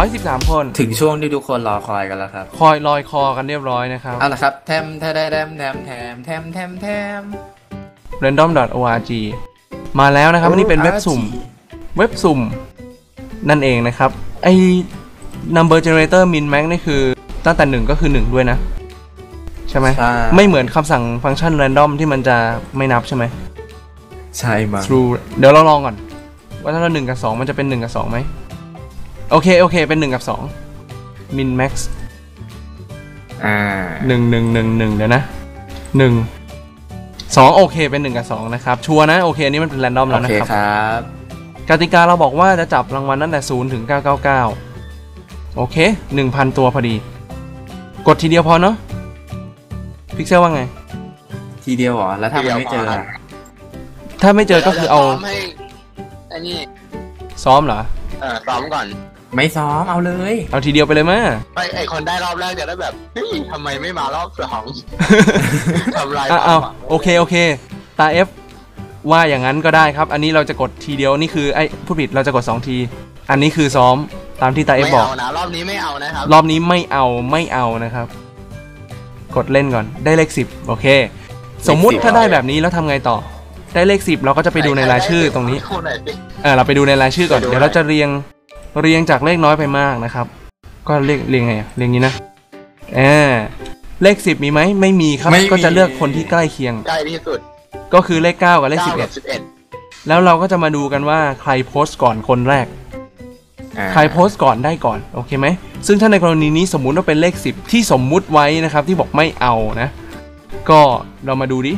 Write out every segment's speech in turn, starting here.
113 คน ถึงช่วงที่ทุกคนรอคอยกันแล้วครับ คอยลอยคอกันเรียบร้อยนะครับ เอาละครับ แทมแทมแทมแทมแทมแทมแทมแทม random.org มาแล้วนะครับอันนี้เป็นเว็บสุ่ม เว็บสุ่ม นั่นเองนะครับ ไอ้ number generator min max นี่คือ ตั้งแต่หนึ่งก็คือหนึ่งด้วยนะ ใช่ไหม ใช่ ไม่เหมือนคำสั่งฟังก์ชัน random ที่มันจะไม่นับใช่ไหม ใช่มั้ง true เดี๋ยวเราลองก่อน ว่าถ้าเราหนึ่งกับสองมันจะเป็นหนึ่งกับสองไหม โอเค โอเค เป็นหนึ่งกับสอง min max อ่าหนึ่งหนึ่งหนึ่งหนึ่งเดี๋ยวนะหนึ่งสองโอเค เป็นหนึ่งกับสองนะครับ ชัวร์นะ โอเคอันนี้มันเป็น random โอแล้วนะเคครับครับกติกาเราบอกว่าจะจับรางวัลตั้งแต่0ถึง999โอเค1,000ตัวพอดี กดทีเดียวพอเนาะพิกเซลว่าไง ทีเดียวเหรอ แล้วถ้ามันไม่เจออะถ้าไม่เจอก็คือเอาดี๋ยวจะซ้มให้ไอ้นี่ซ้อมเหรอ เออซ้อมก่อน ไม่ซ้อมเอาเลย เอาทีเดียวไปเลยมาไปไอคนได้รอบแรกจะได้แบบเฮ้ยทำไมไม่มารอบสองทำลายอะควาเอามหวังโอเคโอเค ตา F ว่าอย่างนั้นก็ได้ครับ อันนี้เราจะกดทีเดียวนี่คือไอ้ผู้ผิดเราจะกด 2 ที อันนี้คือซ้อมตามที่ตา F ไม่บอก เอานะรอบนี้ไม่เอานะครับรอบนี้ไม่เอาไม่เอานะครับ กดเล่นก่อนได้เลขสิบโอเค สมมุติถ้าได้แบบนี้แล้วทำไงต่อ ได้เลขสิบเราก็จะไปดูในรายชื่อตรงนี้พูดหน่อยสิ เออเราไปดูในรายชื่อก่อน ไปดู เดี๋ยวเราจะเรียง เรียงจากเลขน้อยไปมากนะครับ ก็เรียงเรียงไงอะเรียงนี้นะเออเลขสิบมีไหมไม่มีครับไม่มี ก็จะเลือกคนที่ใกล้เคียง ใกล้ที่สุดก็คือเลขเก้ากับเลขสิบเก้าเอ็กัดบสิบเอ็ดแล้วเราก็จะมาดูกันว่าใครโพสต์ก่อนคนแรกอ่าใครโพสต์ก่อนได้ก่อนโอเคไหมซึ่งถ้าในกรณีนี้สมมุติว่าเป็นเลข 10 ที่สมมุติไว้นะครับที่บอกไม่เอานะ ก็เรามาดูดิ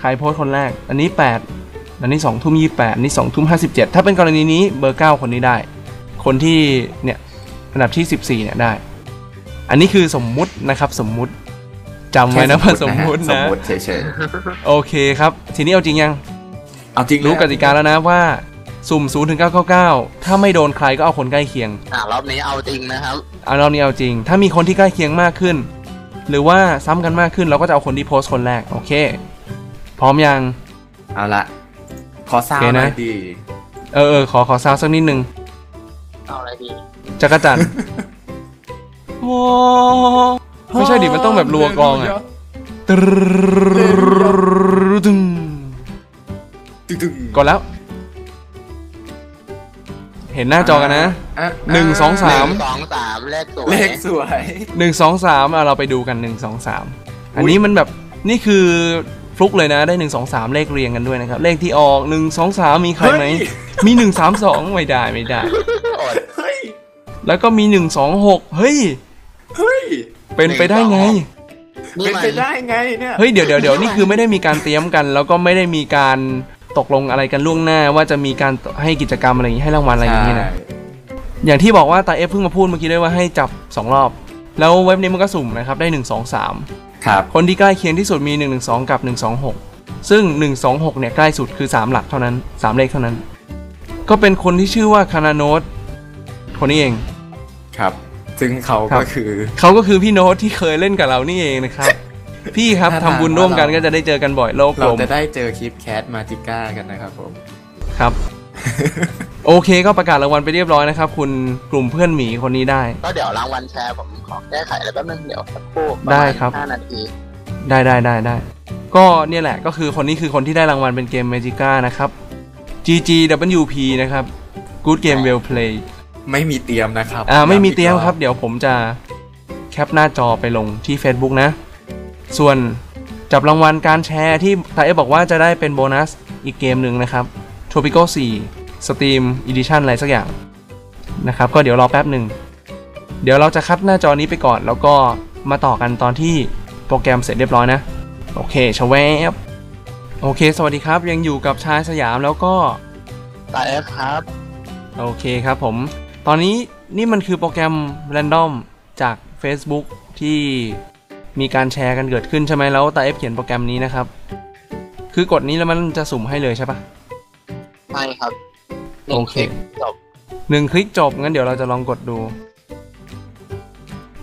ใครโพสต์คนแรก อันนี้ 8 อันนี้2ทุ่ม28อันนี้2ทุ่ม57 ถ้าเป็นกรณีนี้เบอร์ 9 คนนี้ได้ คนที่เนี่ยอันดับที่ 14เนี่ยได้ อันนี้คือสมมุตินะครับสมมุติจำไว้นะว่าสมมุติสมนะมุติเฉยโอเคครับ ทีนี้เอาจริงยังๆเอาจริงรู้กติกาแล้วนะว่าสุ่ม0ถึง999ถ้าไม่โดนใครก็เอาคนใกล้เคียง อ่ารอบนี้เอาจริงนะครับเอาเรานี่เอาจริง ถ้ามีคนที่ใกล้เคียงมากขึ้น หรือว่าซ้ำกันมากขึ้นเราก็จะเอาคนที่โพสต์คนแรก โอเค พร้อมยัง เอาละขอซาวโอเคหนะน่อยดี เออเออขอขอซาวสักนิดนึง เอาอะไรดีจักรจันทร์ว้าวไม่ใช่ดิมันต้องแบบรัวกลองอะตรึดึงตึงกดแล้ว เห็นหน้าจอกันนะอะหนึ่งสองสามหนึ่งสองสามเลขสวยเลขสวย หนึ่งสองสามเอาเราไปดูกันหนึ่งสองสามอันนี้มันแบบนี่คือฟลุกเลยนะได้หนึ่งสองสามเลขเรียงกันด้วยนะครับ เลขที่ออกหนึ่งสองสามมีใครไหมเฮ้ยมีหนึ่งสามสองไม่ได้ไม่ได้อดเฮ้ย แล้วก็มีหนึ่งสองหกเฮ้ย เฮ้ย เป็นไปได้ไงนี่เป็นมันไปได้ไงเนี่ย เฮ้ยเดี๋ยวเดี๋ยวเดี๋ยวนี่คือไม่ได้มีการเตรียมกัน แล้วก็ไม่ได้มีการตกลงอะไรกันล่วงหน้า ว่าจะมีการให้กิจกรรมอะไรอย่างนี้ให้รางวัลอะไรอย่างนี้นะใช่อย่างที่บอกว่าตาเอฟเพิ่งมาพูดเมื่อกี้ด้วยว่าให้จับสองรอบ แล้วเว็บนี้มันก็สุ่มนะครับ ได้หนึ่งสองสามครับคนที่ใกล้เคียงที่สุดมี 1 1 2 กับ 126 ซึ่ง 126 เนี่ยใกล้สุดคือ 3 หลักเท่านั้น 3 เลขเท่านั้น ก็เป็นคนที่ชื่อว่าคานาโนตคนนี้เอง ครับ ซึ่งเขาครัก็บคือเขาก็คือพี่โน้ตที่เคยเล่นกับเรานี่เองนะครับ พี่ครับถ้าทำบุญร่วมกันก็จะได้เจอกันบ่อยโลกกเราลมจะได้เจอคลิปแคทมาจิก้ากันนะครับผมครับโอเคก็ประกาศรางวัลไปเรียบร้อยนะครับ คุณกลุ่มเพื่อนหมีคนนี้ได้ ก็เดี๋ยวรางวัลแชร์ผมขอแก้ไขอะไรแป๊บนึงเดี๋ยวสักครู่ปะมาณได้ครับห้านาทีได้ได้ได้ได้ก็เนี่ยแหละก็คือคนนี้คือคนที่ได้รางวัลเป็นเกม Magica นะครับ GGWP นะครับ Good Game Well Play ไม่มีเตรียมนะครับอ่าไม่มีย้ำอีกเตรียมอบครับ เดี๋ยวผมจะแคปหน้าจอไปลงที่ Facebook นะ ส่วนจับรางวัลการแชร์ที่ตาเอฟบอกว่าจะได้เป็นโบนัสอีกเกมหนึ่งนะครับ Tropico 4 Steam Edition อะไรสักอย่างนะครับ ก็เดี๋ยวรอแป๊บหนึ่ง เดี๋ยวเราจะคัดหน้าจอนี้ไปก่อน แล้วก็มาต่อกันตอนที่โปรแกรมเสร็จเรียบร้อยนะ โอเคชวแวบโอเค สวัสดีครับ ยังอยู่กับชายสยามแล้วก็ตาเอฟครับ โอเคครับผม ตอนนี้นี่มันคือโปรแกรม Random จาก Facebook ที่มีการแชร์กันเกิดขึ้นใช่ไหมแล้วตาเอฟเขียนโปรแกรมนี้นะครับ คือกดนี้แล้วมันจะสุ่มให้เลยใช่ปะใช่ครับโอเคหนึ่งลิกจบหนึ่งคลิกจบ งั้นเดี๋ยวเราจะลองกดดู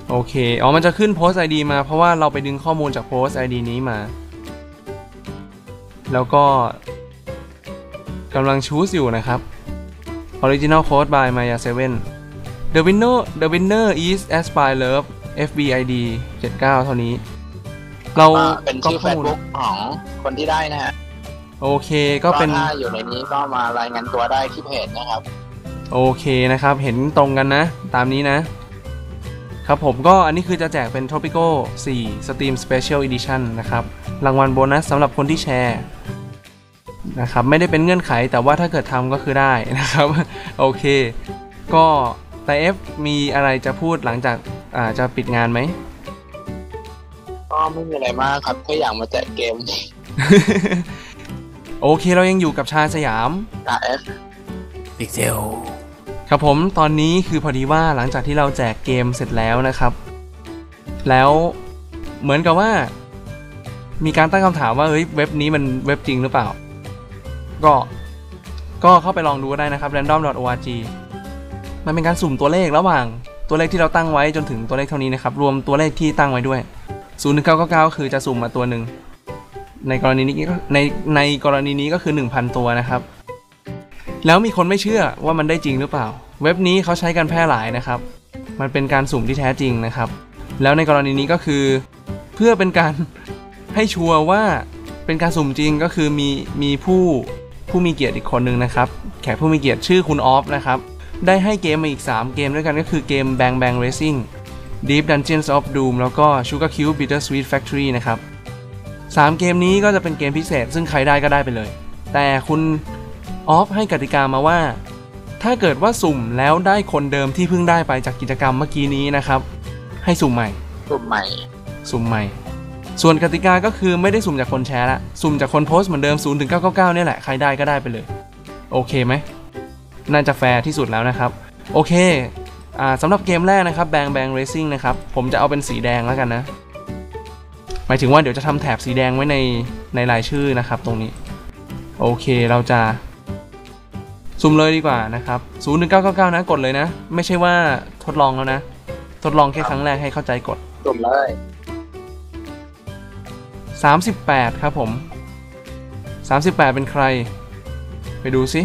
โอเค อ๋อ มันจะขึ้น Post ID มา เพราะว่าเราไปดึงข้อมูลจาก Post ID นี้มา แล้วก็กำลังชูสอยู่นะครับ Original Code by Maya 7 The winner The winner is Aspire Love FBID 79 เท่านี้ เราอ่าเป็นชื่อข้อมูล Facebook ของคนที่ได้นะฮะ โอเคก็เป็นถ้าอยู่ในนี้ก็มารายงานตัวได้ที่เพจนะครับ โอเคนะครับ เห็นตรงกันนะ ตามนี้นะ ครับผมก็อันนี้คือจะแจกเป็น Tropico 4 Steam Special Edition นะครับ รางวัลโบนัสสำหรับคนที่แชร์ นะครับไม่ได้เป็นเงื่อนไขแต่ว่าถ้าเกิดทำก็คือได้นะครับโอเค ก็แต่ F มีอะไรจะพูดหลังจากอ่าจะปิดงานไหมก็ไม่มีอะไรมากครับแค่อยากมาแจกเกม โอเคเรายังอยู่กับชาสยาม RF พิกเซลครับผมตอนนี้คือพอดีว่าหลังจากที่เราแจกเกมเสร็จแล้วนะครับ แล้วเหมือนกับว่า มีการตั้งคำถามว่าเฮ้ยเว็บนี้มันเว็บจริงหรือเปล่า ก็ก็เข้าไปลองดูก็ได้นะครับ random.org มันเป็นการสุ่มตัวเลขระหว่างตัวเลขที่เราตั้งไว้จนถึงตัวเลขเท่านี้นะครับ รวมตัวเลขที่ตั้งไว้ด้วย 0 1 9 9 9 คือจะสุ่มมาตัวหนึ่ง ในกรณีนี้ในในกรณีนี้ก็คือ 1,000 ตัวนะครับ แล้วมีคนไม่เชื่อว่ามันได้จริงหรือเปล่า เว็บนี้เขาใช้กันแพร่หลายนะครับ มันเป็นการสุ่มที่แท้จริงนะครับ แล้วในกรณีนี้ก็คือ เพื่อเป็นการให้ชัวร์ว่าเป็นการสุ่มจริงก็คือมีมีผู้ ผู้มีเกียรติอีกคนหนึ่งนะครับ แขกผู้มีเกียรติชื่อคุณออฟนะครับ ได้ให้เกมมาอีก 3 เกมด้วยกันก็คือเกม Bang Bang Racing Deep Dungeons of Doom แล้วก็ Sugar Cube Bittersweet Factory นะครับ 3 เกมนี้ก็จะเป็นเกมพิเศษ ซึ่งใครได้ก็ได้ไปเลย แต่คุณออฟให้กติกามาว่า ถ้าเกิดว่าสุ่มแล้วได้คนเดิมที่เพิ่งได้ไปจากกิจกรรมเมื่อกี้นี้นะครับ ให้สุ่มใหม่กลุ่มใหม่ สุ่มใหม่ ส่วนกติกาก็คือไม่ได้สุ่มจากคนแชร์ละสุ่มจากคนโพสต์เหมือนเดิม0ถึง999เนี่ยแหละ ใครได้ก็ได้ไปเลย โอเคไหมน่าจะแฟร์ที่สุดแล้วนะครับ โอเคอ่าสำหรับเกมแรกนะครับ Bang Bang Racing นะครับผมจะเอาเป็นสีแดงแล้วกันนะ หมายถึงว่าเดี๋ยวจะทำแถบสีแดงไว้ในในรายชื่อนะครับตรงนี้ โอเคเราจะสุ่มเลยดีกว่านะครับ0ถึง999นะกดเลยนะ ไม่ใช่ว่าทดลองแล้วนะ ทดลองแค่ครั้งแรกให้เข้าใจกดกลุ่มเลย 38 ครับผม 38 เป็นใคร ไปดูสิ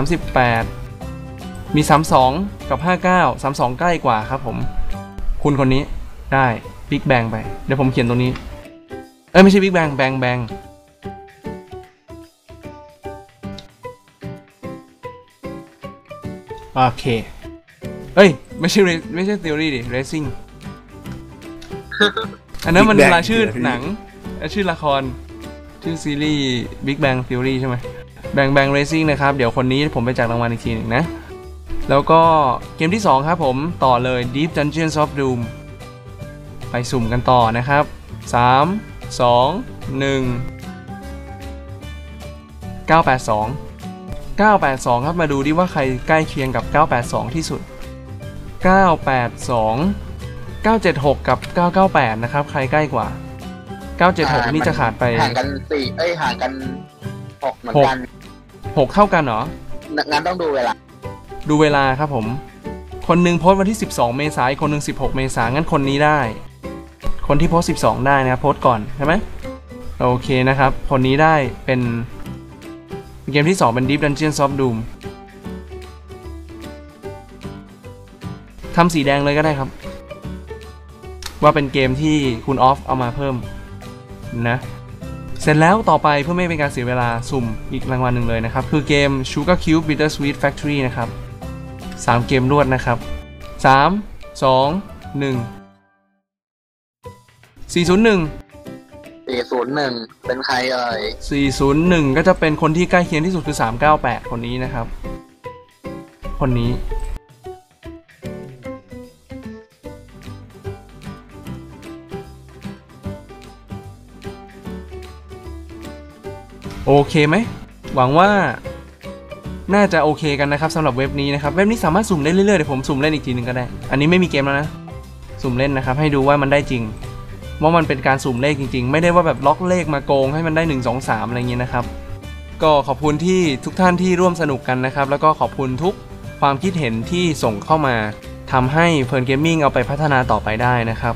38 มี 32 กับ 59 32 ใกล้กว่าครับผม คุณคนนี้ได้บิ๊กแบงไป เดี๋ยวผมเขียนตรงนี้ เอ้ย ไม่ใช่บิ๊กแบงแบงแบงโอเค เอ้ย ไม่ใช่ไม่ใช่ theory ดิ racing อันนั้นมัน Big Bang ลาชื่อ Theory หนังและชื่อละคร ชื่อซีรีส์ Big Bang Theory ใช่ไหม Bang Bang Racing นะครับ เดี๋ยวคนนี้ผมไปแจกรางวัลอีกทีหนึ่งนะ แล้วก็เกมที่ 2 ครับผม ต่อเลย Deep Dungeons of Doom ไปสุ่มกันต่อนะครับ 3 2 1 982 982 ครับ มาดูดิว่าใครใกล้เคียงกับ 982 ที่สุด 982 976 กับ 998 นะครับ ใครใกล้กว่า 976 นี่จะขาดไปห่างกันสี่เอ้ยห่างกันหกเหมือนกัน6เท่ากันเหรอ งั้นต้องดูเวลา ดูเวลาครับผม คนหนึ่งโพสต์วันที่ 12 เมษายนคนหนึ่ง16 เมษายนงั้นคนนี้ได้ คนที่โพสต์12 ได้นะครับโพสต์ก่อนใช่ไหมโอเคนะครับ คนนี้ได้เป็นเกมที่ 2 เป็น Deep Dungeons of Doom ทำสีแดงเลยก็ได้ครับ ว่าเป็นเกมที่คุณออฟเอามาเพิ่มนะ เสร็จแล้วต่อไปเพื่อไม่เป็นการเสียเวลาสุ่มอีกรางวัลหนึ่งเลยนะครับ คือเกม Sugar Cube Bittersweet Factory นะครับ 3 เกมรวดนะครับ 3 2 1 401สี่ศูนย์หนึ่งเป็นใครเอ่ย 401 ก็จะเป็นคนที่ใกล้เคียงที่สุดคือ 398 คนนี้นะครับ คนนี้ โอเคไหมหวังว่าน่าจะโอเคกันนะครับสำหรับเว็บนี้นะครับเว็บนี้สามารถสุ่มได้เรื่อยๆเดี๋ยวผมสุ่มเล่นอีกทีหนึ่งก็ได้ อันนี้ไม่มีเกมแล้วนะ สุ่มเล่นนะครับ ให้ดูว่ามันได้จริงว่ามันเป็นการสุ่มเลขจริง ๆ ไม่ได้ว่าแบบล็อกเลขมาโกงให้มันได้ 1 2 3 อะไรเงี้ยนะครับ ก็ขอบคุณที่ทุกท่านที่ร่วมสนุกกันนะครับ แล้วก็ขอบคุณทุกความคิดเห็นที่ส่งเข้ามาทำให้เพลินเกมมิ่งเอาไปพัฒนาต่อไปได้นะครับ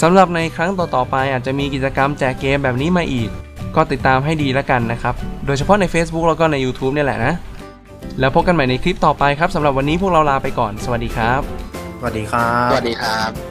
สำหรับในครั้งต่อๆไปอาจจะมีกิจกรรมแจกเกมแบบนี้มาอีก ก็ติดตามให้ดีแล้วกันนะครับ โดยเฉพาะใน Facebook แล้วก็ใน YouTube เนี่ยแหละนะ แล้วพบกันใหม่ในคลิปต่อไปครับสำหรับวันนี้พวกเราลาไปก่อน สวัสดีครับ สวัสดีครับ สวัสดีครับ